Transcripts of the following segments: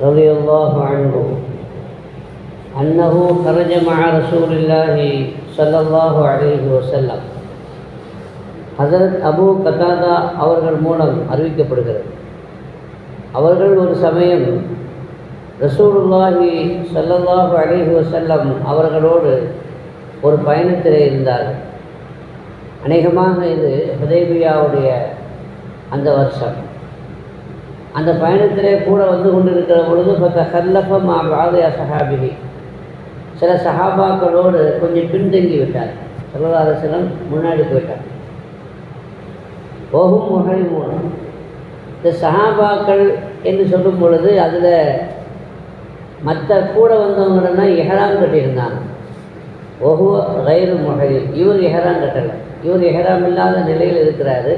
رضي الله عنه أنه خرج مع رسول الله صلى الله عليه وسلم ஹசரத் அபு கத்தாதா அவர்கள் மூலம் அறிவிக்கப்படுகிறது அவர்கள் ஒரு சமயம் ரசூலுல்லாஹி ஸல்லல்லாஹு அலைஹி வஸல்லம் அவர்களோடு ஒரு பயணத்திலே இருந்தார்கள் அநேகமாக இது ஹுதைபியாவுடைய அந்த வருஷம் அந்த பயணத்திலே கூட வந்து கொண்டிருக்கிற பொழுது இப்போ ஹல்லஃபம் ஆபாதைய சஹாபிகி சில சஹாபாக்களோடு கொஞ்சம் பின்தங்கி விட்டார். சர்வதாரசனம் முன்னாடி போயிட்டார். ஓகும் முகை மூலம் இந்த சஹாபாக்கள் என்று சொல்லும் பொழுது அதில் மற்ற கூட வந்தவங்கன்னா எஹராம் கட்டியிருந்தாங்க. ஒஹு ரயிறு முகையில் இவர் எஹராம் கட்டலை. இவர் எஹராம் இல்லாத நிலையில் இருக்கிறாரு.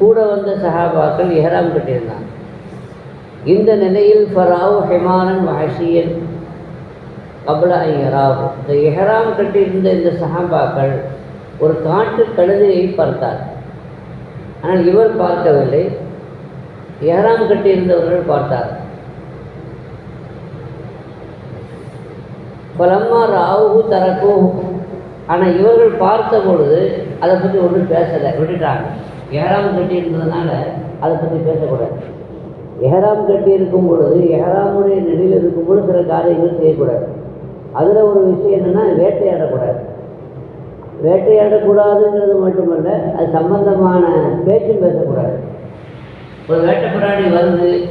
கூட வந்த சஹாபாக்கள் எஹராம் கட்டியிருந்தாங்க. இந்த நிலையில் ஃபராவ் ஹிமாரன் வாஷியன் கபல ஐயராவ் இந்த எஹராம் கட்டியிருந்த இந்த சஹாபாக்கள் ஒரு காட்டு கழுதையை பார்த்தார். ஆனால் இவர் பார்க்கவில்லை. எஹராம் கட்டியிருந்தவர்கள் பார்த்தார். பலம்மா ராவு தரக்கோ ஆனால் இவர்கள் பார்த்த பொழுது அதை பற்றி ஒன்றும் பேசலை. விட்டுட்டாங்க. எஹராம் கட்டி இருந்ததுனால அதை பற்றி பேசக்கூடாது. எஹராம் கட்டி இருக்கும் பொழுது எஹராமுடைய நிலையில் இருக்கும் பொழுது சில காரியங்கள் செய்யக்கூடாது. அதில் ஒரு விஷயம் என்னென்னா வேட்டையாடக்கூடாது. வேட்டையாடக்கூடாதுங்கிறது மட்டுமல்ல அது சம்பந்தமான பேச்சும் பேசக்கூடாது. ஒரு வேட்டைப்பிராணி வருது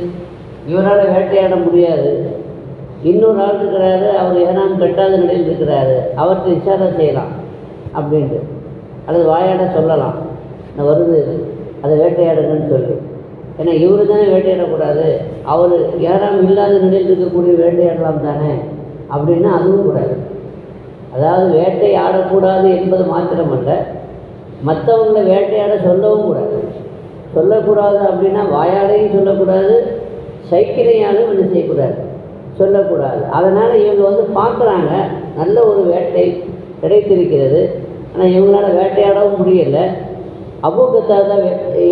இவரால் வேட்டையாட முடியாது. இன்னொரு ஆள் இருக்கிறாரு அவர் எஹராம் கட்டாத நிலையில் இருக்கிறாரு. அவர்கிட்ட இஷாரா செய்யலாம் அப்படின்ட்டு. அல்லது வாயாட சொல்லலாம். நான் வருது? அதை வேட்டையாடுங்கன்னு சொல்லி. ஏன்னா இவர் தானே வேட்டையாடக்கூடாது. அவர் யாரும் இல்லாத நிலையில் இருக்கக்கூடிய வேட்டையாடலாம் தானே. அப்படின்னா அதுவும் கூடாது. அதாவது வேட்டையாடக்கூடாது என்பது மாத்திரமல்ல. மற்றவங்கள வேட்டையாட சொல்லவும் கூடாது. சொல்லக்கூடாது அப்படின்னா வாயாலையும் சொல்லக்கூடாது சைக்கிளையாலும் என்ன செய்யக்கூடாது? சொல்லக்கூடாது. அதனால் இவங்க வந்து பார்க்குறாங்க நல்ல ஒரு வேட்டை கிடைத்திருக்கிறது. ஆனால் இவங்களால் வேட்டையாடவும் முடியலை. அபூக்கத்தாக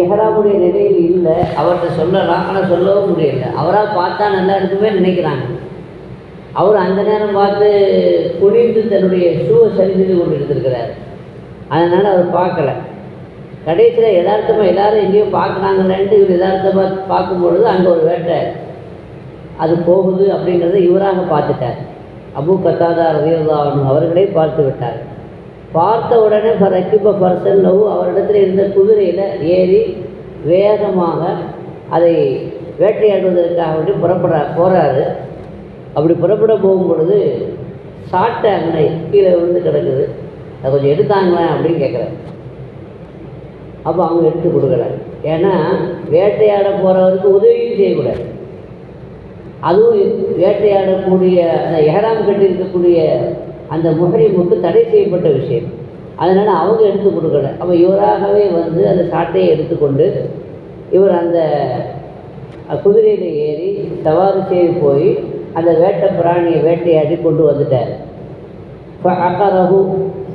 எஹராமுடைய நிலையில் இல்லை. அவர்கிட்ட சொல்லலாம் ஆனால் சொல்லவும் முடியலை. அவராக பார்த்தா நல்லா இருக்குமே நினைக்கிறாங்க. அவர் அந்த நேரம் பார்த்து குனிந்து தன்னுடைய ஷூவை சரி செய்து கொண்டு இருந்திருக்கிறார். அதனால் அவர் பார்க்கல. கடைசியில் யதார்த்தமாக எல்லாரும் எங்கேயோ பார்க்குறாங்களேன்ட்டு இவர் யதார்த்தமாக பார்க்கும்பொழுது அங்கே ஒரு வேட்டை. அது போகுது அப்படிங்கிறத இவராக பார்த்துட்டார். அபு கத்தாதா ரவியுல்லாவன் அவர்களே பார்த்து விட்டார் பார்த்த உடனே ரக்கிப பர்சன் லவ் அவரிடத்தில் இருந்த குதிரையில் ஏறி வேகமாக அதை வேட்டையாடுவதற்காக வேண்டி புறப்படுறார் போகிறாரு அப்படி புறப்பட போகும் பொழுது சாட்டை அன்னை கீழே விழுந்து கிடக்குது. அதை கொஞ்சம் எடுத்தாங்களேன் அப்படின்னு கேட்குறாரு அப்போ அவங்க எடுத்து கொடுக்கல ஏன்னா வேட்டையாட போகிறவருக்கு உதவியும் செய்யக்கூடாது. அதுவும் வேட்டையாடக்கூடிய அந்த எஹராம் கட்டி இருக்கக்கூடிய அந்த முஹரிமுக்கு தடை செய்யப்பட்ட விஷயம். அதனால் அவங்க எடுத்து கொடுக்கல. அப்போ இவராகவே வந்து அந்த சாட்டையை எடுத்துக்கொண்டு இவர் அந்த குதிரையில் ஏறி சவாரி செய்து போய் அந்த வேட்டை பிராணியை வேட்டையாடி கொண்டு வந்துட்டார். இப்போ அக்கரகு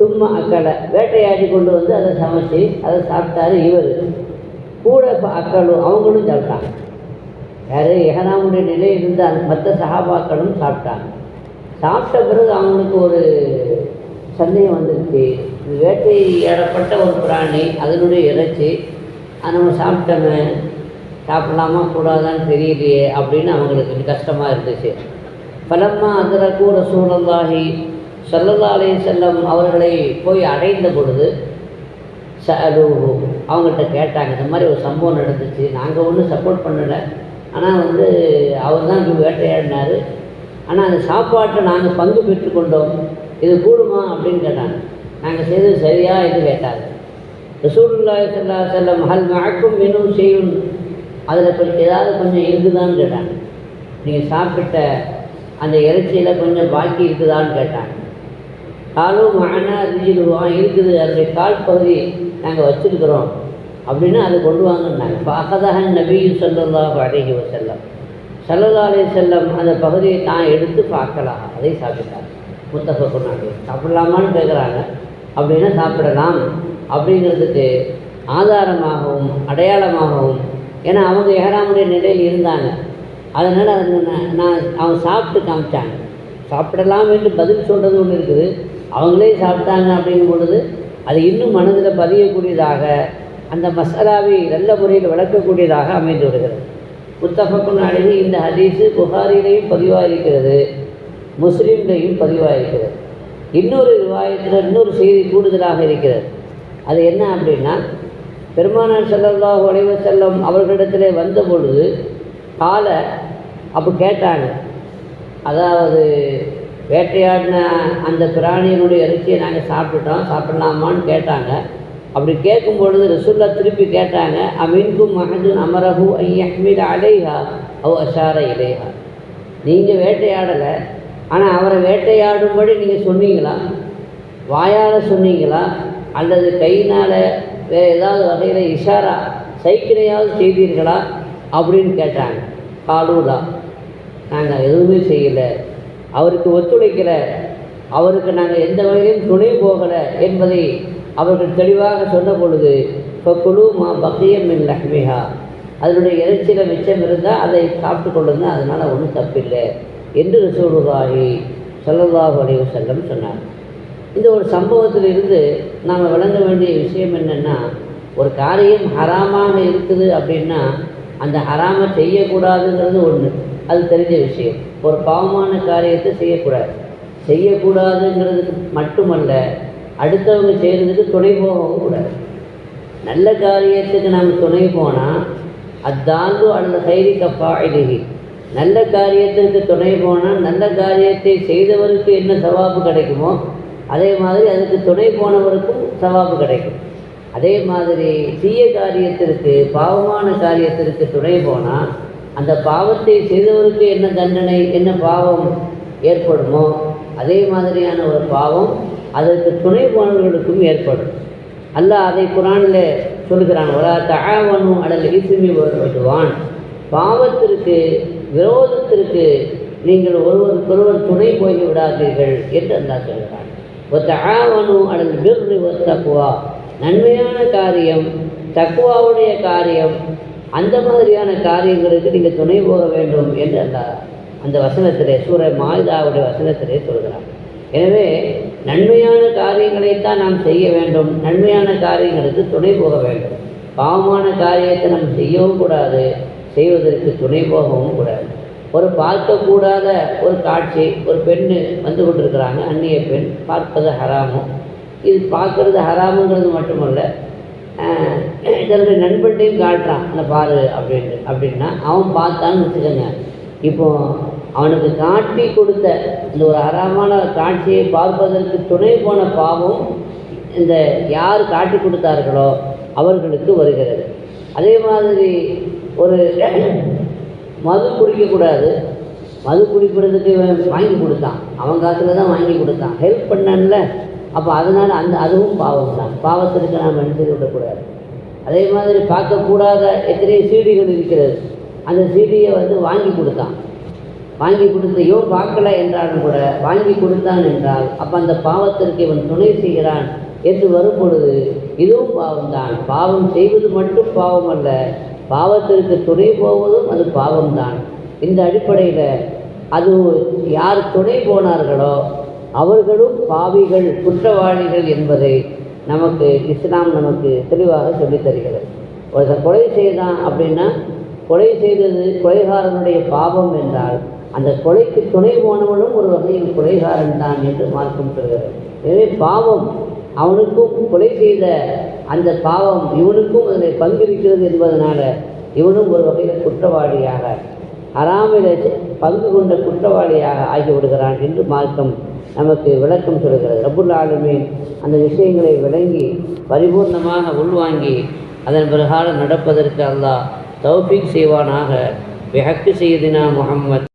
சும்மா அக்கலை வேட்டையாடி கொண்டு வந்து அதை சமைச்சு அதை சாப்பிட்டாரு இவர். கூட இப்போ அக்களும் அவங்களும் சாப்பிட்டாங்க. யார் எஹனாமுடைய நிலை இருந்த அந்த மற்ற சகாபாக்களும் சாப்பிட்டாங்க. சாப்பிட்ட பிறகு அவங்களுக்கு ஒரு சந்தேகம் வந்துருச்சு. வேட்டை வேட்டையாடப்பட்ட ஒரு பிராணி அதனுடைய இறைச்சி அதை நம்ம சாப்பிட்டோமே சாப்பிடலாமா கூடாதான்னு தெரியலையே அப்படின்னு அவங்களுக்கு கஷ்டமாக இருந்துச்சு. பலம்மா அதிரக்கூ கூட சூழலாகி சொல்லலாலே செல்லம் அவர்களை போய் அடைந்த பொழுது ச அவங்கள்ட்ட கேட்டாங்க இந்த மாதிரி ஒரு சம்பவம் நடந்துச்சு. நாங்கள் ஒன்றும் சப்போர்ட் பண்ணலை. ஆனால் வந்து அவர் தான் வேட்டையாடினார். ஆனால் அந்த சாப்பாட்டை நாங்கள் பங்கு பெற்றுக்கொண்டோம். இது கூடுமா அப்படின்னு கேட்டாங்க. நாங்கள் செய்தது சரியா என்று கேட்டாங்க. ரசூலுல்லாஹி ஸல்லல்லாஹு அலைஹி வஸல்லம் ஹல் மஅக்கும் மினும் செய்யும் அதில் கொஞ்சம் ஏதாவது கொஞ்சம் இருக்குதான்னு கேட்டாங்க. நீங்கள் சாப்பிட்ட அந்த இறைச்சியில் கொஞ்சம் பாக்கி இருக்குதான்னு கேட்டாங்க. காலும் மகனா ரிஜிலுவான் இருக்குது. அதனுடைய கால் பகுதி நாங்கள் வச்சுருக்குறோம். அப்படின்னு அதை கொண்டு வாங்கினாங்க இப்போ நபியும் சொல்லலாம் அலைஹி வஸல்லம். சல்லதாலே செல்லம் அந்த பகுதியை தான் எடுத்து பார்க்கலாம். அதை சாப்பிட்டாங்க. முத்தஃபக்குனாங்க சாப்பிடலாமான்னு கேட்குறாங்க அப்படின்னா சாப்பிடலாம்? அப்படிங்கிறதுக்கு ஆதாரமாகவும் அடையாளமாகவும் ஏன்னா அவங்க ஏறாமுடைய நிலையில் இருந்தாங்க. அதனால் அது நான் நான் அவன் சாப்பிட்டு காமிச்சாங்க. சாப்பிடலாம் என்று பதில் சொல்கிறது ஒன்று இருக்குது. அவங்களே சாப்பிட்டாங்க அப்படிங்கும் பொழுது அது இன்னும் மனதில் பதியக்கூடியதாக அந்த மசாலாவை நல்ல முறையில் வளர்க்கக்கூடியதாக அமைந்து விடுகிறது முத்தஃபக்குன் அழகி இந்த ஹதீஸு புகாரிலையும் பதிவாயிருக்கிறது முஸ்லீம்லையும் பதிவாயிருக்கிறது. இன்னொரு விவாயத்தில் இன்னொரு செய்தி கூடுதலாக இருக்கிறது. அது என்ன அப்படின்னா பெருமானார் ஸல்லல்லாஹு உழைவு செல்லம் அவர்களிடத்தில் வந்த பொழுது காலை அப்போ கேட்டாங்க. அதாவது வேட்டையாடின அந்த பிராணியினுடைய இறைச்சியை நாங்கள் சாப்பிட்டுட்டோம் சாப்பிடலாமான்னு கேட்டாங்க. அப்படி கேட்கும் பொழுது ரசுல்லா திருப்பி கேட்டாங்க அமீன்கும் மகதுன் அமரஹு ஐயஹ்மீல் அலைஹா? அவ் அஷார இலைஹா. நீங்கள் வேட்டையாடலை ஆனால் அவரை வேட்டையாடும்படி நீங்கள் சொன்னீங்களா? வாயால் சொன்னீங்களா? அல்லது கையினால் வேறு ஏதாவது வகையில் இஷாரா சைக்கிளையாவது செய்தீர்களா? அப்படின்னு கேட்டாங்க. காலூலா நாங்கள் எதுவுமே செய்யலை. அவருக்கு ஒத்துழைக்கலை. அவருக்கு நாங்கள் எந்த வகையிலும் துணை போகலை என்பதை அவர்கள் தெளிவாக சொன்ன பொழுது இப்போ குழு மா பக்கியம் மின் லஹ்மிஹா. அதனுடைய இறைச்சியில் மிச்சம் இருந்தால் அதை சாப்பிட்டு கொள்ளுங்க அதனால் ஒன்றும் தப்பில்லை என்று ரசூலுல்லாஹி ஸல்லல்லாஹு அலைஹி செல்லம் சொன்னார். இந்த ஒரு சம்பவத்தில் இருந்து நாம் விளங்க வேண்டிய விஷயம் என்னென்னா ஒரு காரியம் ஹராமாக இருக்குது அப்படின்னா அந்த ஹராமை செய்யக்கூடாதுங்கிறது ஒன்று அது தெரிஞ்ச விஷயம். ஒரு பாவமான காரியத்தை செய்யக்கூடாது. செய்யக்கூடாதுங்கிறதுக்கு மட்டுமல்ல அடுத்தவங்க செய்கிறதுக்கு துணை போகவும் கூடாது. நல்ல காரியத்துக்கு நாம் துணை போனால் அத்தாந்து அல்ல கைரி கப்பா இலகி நல்ல காரியத்திற்கு துணை போனால் நல்ல காரியத்தை செய்தவருக்கு என்ன சவாபு கிடைக்குமோ அதே மாதிரி அதுக்கு துணை போனவருக்கும் சவாபு கிடைக்கும். அதே மாதிரி தீய காரியத்திற்கு பாவமான காரியத்திற்கு துணை போனால் அந்த பாவத்தை செய்தவருக்கு என்ன தண்டனை என்ன பாவம் ஏற்படுமோ அதே மாதிரியான ஒரு பாவம் அதற்கு துணை போனவர்களுக்கும் ஏற்படும் அல்லாஹ் அதை குரானில் சொல்கிறான் ஒரு தகாவனு அடல் இசுமி வருவான் பாவத்திற்கு விரோதத்திற்கு நீங்கள் ஒருவருக்கொருவர் துணை போய் விடாதீர்கள் என்று அல்லாஹ் சொல்கிறான். ஒரு தகாவனு அடல் பிர்ரு ஒரு தக்குவா நன்மையான காரியம் தக்குவாவுடைய காரியம் அந்த மாதிரியான காரியங்களுக்கு நீங்கள் துணை போக வேண்டும் என்று அந்த அந்த வசனத்திலே சூரிய மாயுதாவுடைய வசனத்திலே சொல்கிறான். எனவே நன்மையான காரியங்களைத்தான் நாம் செய்ய வேண்டும். நன்மையான காரியங்களுக்கு துணை போக வேண்டும். பாவமான காரியத்தை நாம் செய்யவும் கூடாது. செய்வதற்கு துணை போகவும் கூடாது. ஒரு பார்க்கக்கூடாத ஒரு காட்சி ஒரு பெண் வந்து கொண்டிருக்கிறாங்க. அந்நிய பெண் பார்ப்பது ஹராமும் இது பார்க்கறது ஹராமுங்கிறது மட்டுமல்ல. ஆஹ் இதனுடைய காட்டுறான். அந்த பாரு அப்படின்ட்டு அப்படின்னா அவன் பார்த்தான்னு வச்சுக்கோங்க. இப்போது அவனுக்கு காட்டி கொடுத்த இந்த ஒரு அறமான காட்சியை பார்ப்பதற்கு துணை போன பாவம் இந்த யார் காட்டி கொடுத்தார்களோ அவர்களுக்கு வருகிறது. அதே மாதிரி ஒரு மது குடிக்கக்கூடாது மது குடிக்கிறதுக்கு வாங்கி கொடுத்தான். அவன் காசில் தான் வாங்கி கொடுத்தான். ஹெல்ப் பண்ணல அப்போ அதனால் அந்த அதுவும் பாவம் தான் பாவத்திற்கு நாம் எடுத்து விடக்கூடாது. அதே மாதிரி பார்க்கக்கூடாத எத்தனை சீடிகள் இருக்கிறது. அந்த சீடியை வந்து வாங்கி கொடுத்தான். வாங்கி கொடுத்து இவன் பார்க்கல என்றாலும் கூட வாங்கி கொடுத்தான் என்றால் அப்போ அந்த பாவத்திற்கு இவன் துணை செய்கிறான் என்று வரும் பொழுது இதுவும் பாவம்தான். பாவம் செய்வது மட்டும் பாவம் அல்ல பாவத்திற்கு துணை போவதும் அது பாவம்தான். இந்த அடிப்படையில் அது யார் துணை போனார்களோ அவர்களும் பாவிகள் குற்றவாளிகள் என்பதை நமக்கு இஸ்லாம் நமக்கு தெளிவாக சொல்லித் தருகிறது. கொலை செய்தான் அப்படின்னா கொலை செய்தது கொலைகாரனுடைய பாவம் என்றால் அந்த கொலைக்கு துணை போனவனும் ஒரு வகையில் கொலைகாரன் தான் என்று மார்க்கம் சொல்கிறது. எனவே பாவம் அவனுக்கும் கொலை செய்த அந்த பாவம் இவனுக்கும் அதில் பங்கிருக்கிறது என்பதனால இவனும் ஒரு வகையில் குற்றவாளியாக அறாமில் பங்கு கொண்ட குற்றவாளியாக ஆகிவிடுகிறான் என்று மார்க்கம் நமக்கு விளக்கம் சொல்கிறது. ரபுல் ஆளுமே அந்த விஷயங்களை விளங்கி பரிபூர்ணமாக உள்வாங்கி அதன் பிரகாரம் நடப்பதற்கு அல்லாஹ் தௌபிக் செய்வானாக. பிஹக்கு செய்தினா முகம்மத்